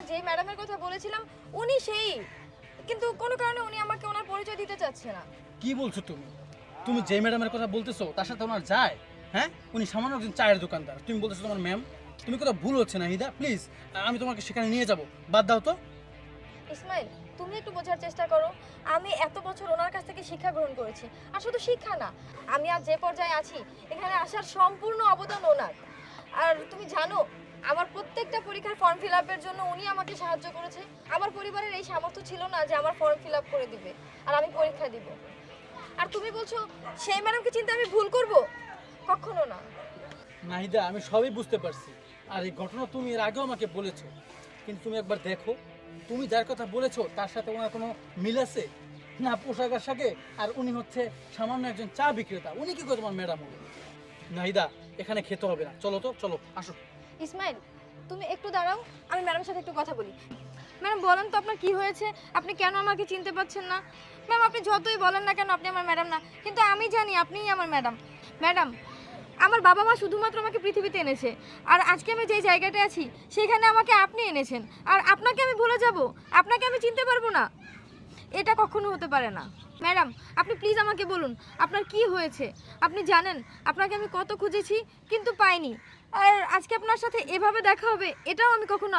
যে ম্যাডামের কথা বলেছিলাম উনি সেই। কিন্তু কোনো কারণে উনি আমাকে ওনার পরিচয় দিতে চাচ্ছে না। কি বলছো তুমি? তুমি যে ম্যাডামের কথা বলতেছো তার সাথে ওনার যায়? হ্যাঁ? উনি সামান্য একজন চায়ের দোকানদার। তুমি বলতেছো তোমার ম্যাম তুমি কোথাও ভুল হচ্ছে না হিদা? প্লিজ আমি তোমাকে সেখানে নিয়ে যাব। বাদ দাও তো। ইসমাইল তুমি একটু বোঝার চেষ্টা করো। আমি এত বছর ওনার কাছ থেকে শিক্ষা গ্রহণ করেছি। আর শুধু শিক্ষা না আমি আজ যে পর্যায়ে আছি এখানে আসার সম্পূর্ণ অবদান ওনার। আর তুমি জানো প্রত্যেকটা পরীক্ষার ফর্ম ফিল আপের জন্য উনি আমাকে সাহায্য করেছে। আমার পরিবারের এই সামর্থ্য ছিল না যে আমার ফর্ম ফিল আপ করে দিবে আর আমি পরীক্ষা দিব। আর তুমি বলছো সেই ম্যাডামকে চিন্তা আমি ভুল করব? কখনো না। নাহিদা আমি সবই বুঝতে পারছি। আর এই ঘটনা তুমি এর আগেও আমাকে বলেছ। কিন্তু তুমি একবার দেখো তুমি যার কথা বলেছ তার সাথে ওনার কোনো মিল আছে? না পোশাক আশাকে? আর উনি হচ্ছে সামান্য একজন চা বিক্রেতা। উনি কি করে তোমার ম্যাডাম? হবে নাহিদা এখানে খেতে হবে না। চলো তো চলো আসো। ইসমাইল তুমি একটু দাঁড়াও, আমি ম্যাডামের সাথে একটু কথা বলি। ম্যাডাম, বলেন তো আপনার কি হয়েছে? আপনি কেন আমাকে চিনতে পারছেন না? ম্যাম, আপনি যতই বলেন না কেন, আপনি আমার ম্যাডাম না, কিন্তু আমি জানি আপনিই আমার ম্যাডাম। ম্যাডাম, আমার বাবা মা শুধুমাত্র আমাকে পৃথিবীতে এনেছে, আর আজকে আমি যেই জায়গাটা আছি, সেখানে আমাকে আপনি এনেছেন, আর আপনাকে আমি ভুলে যাব, আপনাকে আমি চিনতে পারব না। এটা কখনো হতে পারে না। ম্যাডাম, আপনি প্লিজ আমাকে বলুন, আপনার কি হয়েছে? আপনি জানেন, আপনাকে আমি কত খুঁজেছি, কিন্তু পাইনি। আর আজকে আপনার সাথে এভাবে দেখা হবে, এটাও আমি কখনো